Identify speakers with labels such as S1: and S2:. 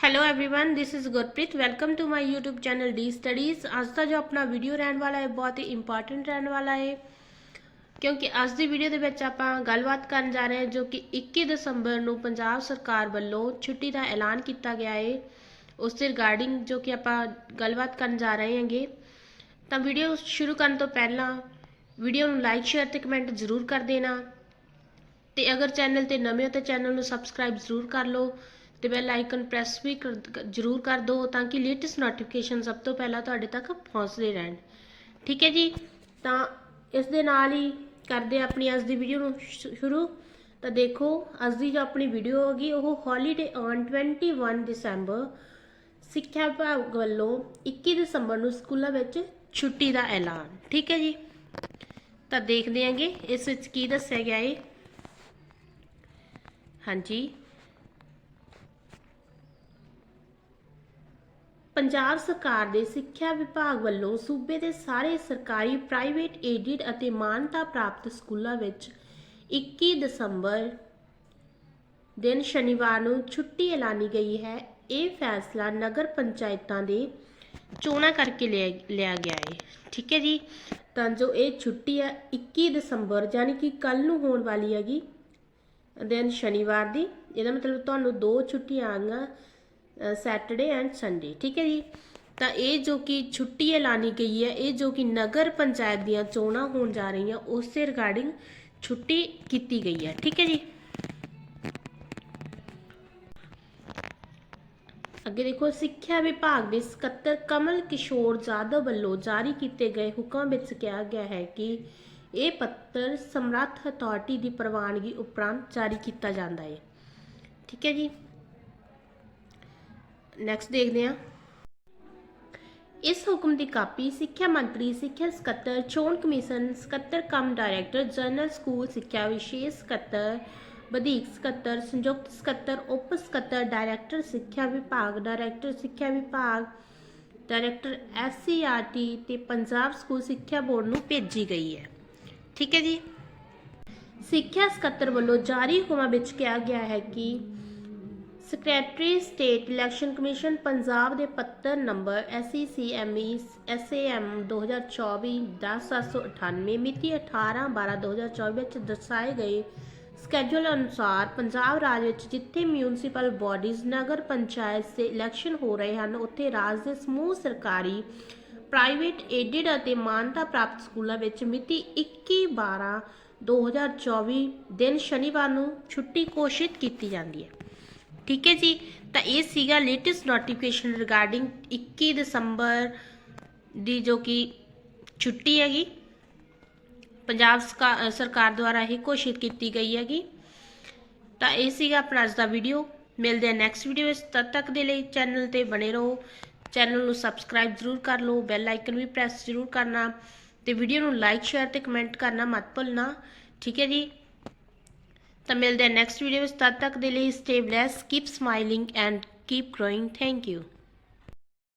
S1: hello everyone this is Gurpreet welcome to my YouTube channel D studies ਅੱਜ ਦਾ ਜੋ ਆਪਣਾ ਵੀਡੀਓ ਰਹਿਣ ਵਾਲਾ ਹੈ ਬਹੁਤ ਹੀ ਇੰਪੋਰਟੈਂਟ ਰਹਿਣ ਵਾਲਾ ਹੈ ਕਿਉਂਕਿ ਅੱਜ ਦੀ ਵੀਡੀਓ ਦੇ ਵਿੱਚ ਆਪਾਂ ਗੱਲਬਾਤ ਕਰਨ ਜਾ ਰਹੇ ਹਾਂ ਜੋ ਕਿ 21 ਦਸੰਬਰ ਨੂੰ ਪੰਜਾਬ ਸਰਕਾਰ ਵੱਲੋਂ ਛੁੱਟੀ ਦਾ ਐਲਾਨ ਕੀਤਾ ਗਿਆ ਹੈ ਉਸ ਦੇ ਰਿਗਾਰਡਿੰਗ ਜੋ ਕਿ ਆਪਾਂ ਗੱਲਬਾਤ ਕਰਨ ਜਾ ਰਹੇ ਹਾਂਗੇ ਤਾਂ ਵੀਡੀਓ ਸ਼ੁਰੂ ਕਰਨ ਤੋਂ ਪਹਿਲਾਂ ਵੀਡੀਓ ਨੂੰ ਲਾਈਕ ਸ਼ੇਅਰ ਤੇ ਕਮੈਂਟ ਜ਼ਰੂਰ ਕਰ ਦੇਣਾ ਤੇ ਅਗਰ ਚੈਨਲ ਤੇ ਨਵੇਂ ਹੋ ਤਾਂ ਚੈਨਲ ਨੂੰ ਸਬਸਕ੍ਰਾਈਬ ਜ਼ਰੂਰ ਕਰ ਲਓ ਤੇ ਬੈਲ ਆਈਕਨ ਪ੍ਰੈਸ ਵੀ ਕਰ- ਜ਼ਰੂਰ ਕਰ ਦਿਓ ਤਾਂ ਕਿ ਲੇਟੈਸਟ ਨੋਟੀਫਿਕੇਸ਼ਨ ਸਭ ਤੋਂ ਪਹਿਲਾਂ ਤੁਹਾਡੇ ਤੱਕ ਪਹੁੰਚਦੇ ਰਹਿਣ। ਠੀਕ ਹੈ ਜੀ? ਤਾਂ ਇਸ ਦੇ ਨਾਲ ਹੀ ਕਰਦੇ ਹਾਂ ਆਪਣੀ ਅੱਜ ਦੀ ਵੀਡੀਓ ਨੂੰ ਸ਼ੁ- ਸ਼ੁਰੂ। ਤਾਂ ਦੇਖੋ, ਅੱਜ ਦੀ ਜੋ ਆਪਣੀ ਵੀਡੀਓ ਹੋਗੀ, ਉਹ ਹੌਲੀਡੇ ਔਨ 21 ਦਸੰਬਰ ਸਿੱਖਿਆ ਵਿਭਾਗ ਵੱਲੋਂ 21 ਦਸੰਬਰ ਨੂੰ ਸਕੂਲਾਂ ਵਿੱਚ ਛੁੱਟੀ ਦਾ ਐਲਾਨ। ਠੀਕ ਹੈ ਜੀ? ਤਾਂ ਦੇਖਦੇ ਆਂਗੇ ਇਸ ਵਿੱਚ ਕੀ ਦੱਸਿਆ ਗਿਆ ਹੈ ਹਾਂਜੀ। ਪੰਜਾਬ ਸਰਕਾਰ ਦੇ ਸਿੱਖਿਆ ਵਿਭਾਗ ਵੱਲੋਂ ਸੂਬੇ ਦੇ ਸਾਰੇ ਸਰਕਾਰੀ ਪ੍ਰਾਈਵੇਟ ਏਡਿਡ ਅਤੇ ਮਾਨਤਾ ਪ੍ਰਾਪਤ ਸਕੂਲਾਂ ਵਿੱਚ 21 ਦਸੰਬਰ ਦਿਨ ਸ਼ਨੀਵਾਰ ਨੂੰ ਛੁੱਟੀ ਐਲਾਨੀ ਗਈ ਹੈ। ਇਹ ਫੈਸਲਾ ਨਗਰ ਪੰਚਾਇਤਾਂ ਦੇ ਚੋਣਾਂ ਕਰਕੇ ਲਿਆ ਲਿਆ ਗਿਆ ਹੈ। ਠੀਕ ਹੈ ਜੀ? ਤਾਂ ਜੋ ਇਹ ਛੁੱਟੀ ਹੈ 21 ਦਸੰਬਰ, ਯਾਨੀ ਕਿ ਕੱਲ ਨੂੰ ਹੋਣ ਵਾਲੀ ਹੈਗੀ ਦਿਨ ਸ਼ਨੀਵਾਰ ਦੀ। ਇਹਦਾ ਮਤਲਬ ਤੁਹਾਨੂੰ ਦੋ ਛੁੱਟੀਆਂ ਆ ਗਈਆਂ ਸੈਟਰਡੇ ਐਂਡ ਸੰਡੇ ਠੀਕ ਹੈ ਜੀ? ਤਾਂ ਇਹ ਜੋ ਕਿ ਛੁੱਟੀ ਐਲਾਨੀ ਗਈ ਹੈ, ਇਹ ਜੋ ਕਿ ਨਗਰ ਪੰਚਾਇਤ ਦੀਆਂ ਚੋਣਾਂ ਹੋਣ ਜਾ ਰਹੀਆਂ, ਉਸ ਦੇ ਰਿਗਾਰਡਿੰਗ ਛੁੱਟੀ ਕੀਤੀ ਗਈ ਹੈ, ਠੀਕ ਹੈ ਜੀ? ਅੱਗੇ ਦੇਖੋ, ਸਿੱਖਿਆ ਵਿਭਾਗ ਦੇ ਸਕੱਤਰ ਕਮਲ ਕਿਸ਼ੋਰ ਜਾਦਵ ਵੱਲੋਂ ਜਾਰੀ ਕੀਤੇ ਗਏ ਹੁਕਮ ਵਿੱਚ ਕਿਹਾ ਗਿਆ ਹੈ ਕਿ ਇਹ ਪੱਤਰ ਸਮਰੱਥ ਅਥਾਰਟੀ ਦੀ ਪ੍ਰਵਾਨਗੀ ਉਪਰੰਤ ਜਾਰੀ ਕੀਤਾ ਜਾਂਦਾ ਹੈ, ਠੀਕ ਹੈ ਜੀ? ਨੈਕਸਟ ਦੇਖਦੇ ਹਾਂ। ਇਸ ਹੁਕਮ ਦੀ ਕਾਪੀ ਸਿੱਖਿਆ ਮੰਤਰੀ, ਸਿੱਖਿਆ ਸਕੱਤਰ, ਚੋਣ ਕਮਿਸ਼ਨ, ਸਕੱਤਰ ਕਮ ਡਾਇਰੈਕਟਰ, ਜਨਰਲ ਸਕੂਲ, ਸਿੱਖਿਆ ਵਿਸ਼ੇਸ਼ ਸਕੱਤਰ, ਵਧੀਕ ਸਕੱਤਰ, ਸੰਯੁਕਤ ਸਕੱਤਰ, ਉਪ ਸਕੱਤਰ, ਡਾਇਰੈਕਟਰ, ਸਿੱਖਿਆ ਵਿਭਾਗ, ਡਾਇਰੈਕਟਰ, ਸਿੱਖਿਆ ਵਿਭਾਗ, ਡਾਇਰੈਕਟਰ ਐਸਸੀਆਰਟੀ ਤੇ ਪੰਜਾਬ ਸਕੂਲ ਸਿੱਖਿਆ ਬੋਰਡ ਨੂੰ ਭੇਜੀ ਗਈ ਹੈ। ਠੀਕ ਹੈ ਜੀ। ਸਿੱਖਿਆ ਸਕੱਤਰ ਵੱਲੋਂ ਜਾਰੀ ਹੁਕਮਾਂ ਵਿੱਚ ਕਿਹਾ ਗਿਆ ਹੈ ਕਿ secretary state election commission Punjab ਦੇ ਪੱਤਰ ਨੰਬਰ E SECME SAM 2024-10798 ਮਿਤੀ 18/12/2024 ਵਿੱਚ ਦਰਸਾਏ ਗਏ ਸਕੇਡਿਊਲ ਅਨੁਸਾਰ ਪੰਜਾਬ ਰਾਜ ਵਿੱਚ ਜਿੱਥੇ ਮਿਊਨਿਸਪਲ ਬਾਡੀਜ਼ ਨਗਰ ਪੰਚਾਇਤ ਦੇ ਇਲੈਕਸ਼ਨ ਹੋ ਰਹੇ ਹਨ, ਉੱਥੇ ਰਾਜ ਦੇ ਸਮੂਹ ਸਰਕਾਰੀ ਪ੍ਰਾਈਵੇਟ ਏਡਿਡ ਅਤੇ ਮਾਨਤਾ ਪ੍ਰਾਪਤ ਸਕੂਲਾਂ ਵਿੱਚ ਮਿਤੀ 21/12/2024 ਦਿਨ ਸ਼ਨੀਵਾਰ ਨੂੰ ਛੁੱਟੀ ਘੋਸ਼ਿਤ ਕੀਤੀ ਜਾਂਦੀ ਹੈ। ਠੀਕ ਹੈ ਜੀ? ਤਾਂ ਇਹ ਸੀਗਾ ਲੇਟੈਸਟ ਨੋਟੀਫਿਕੇਸ਼ਨ ਰਿਗਾਰਡਿੰਗ 21 ਦਸੰਬਰ ਦੀ ਜੋ ਕਿ ਛੁੱਟੀ ਹੈਗੀ। ਪੰਜਾਬ ਸਕਾ- ਸਰਕਾਰ ਦੁਆਰਾ ਇਹ ਘੋਸ਼ਿਤ ਕੀਤੀ ਗਈ ਹੈਗੀ। ਤਾਂ ਇਹ ਸੀਗਾ ਆਪਣਾ ਅੱਜ ਦਾ ਵੀਡੀਓ ਮਿਲਦੇ ਆ ਨੈਕਸਟ ਵੀਡੀਓ ਵਿੱਚ। ਤਦ ਤੱਕ ਦੇ ਲਈ ਚੈਨਲ ਤੇ ਬਣੇ ਰਹੋ। ਚੈਨਲ ਨੂੰ ਸਬਸਕ੍ਰਾਈਬ ਜ਼ਰੂਰ ਕਰ ਲਓ। ਬੈਲ ਆਈਕਨ ਵੀ ਪ੍ਰੈਸ ਜ਼ਰੂਰ ਕਰਨਾ। ਤੇ ਵੀਡੀਓ ਨੂੰ ਲਾਈਕ ਸ਼ੇਅਰ ਤੇ ਕਮੈਂਟ ਕਰਨਾ ਮਤ ਭੁੱਲਣਾ। ਠੀਕ ਹੈ ਜੀ? ਤਾਂ ਮਿਲਦੇ ਆ ਨੈਕਸਟ ਵੀਡੀਓ ਵਿੱਚ। ਤਦ ਤੱਕ ਦੇ ਲਈ stay blessed keep smiling and keep growing thank you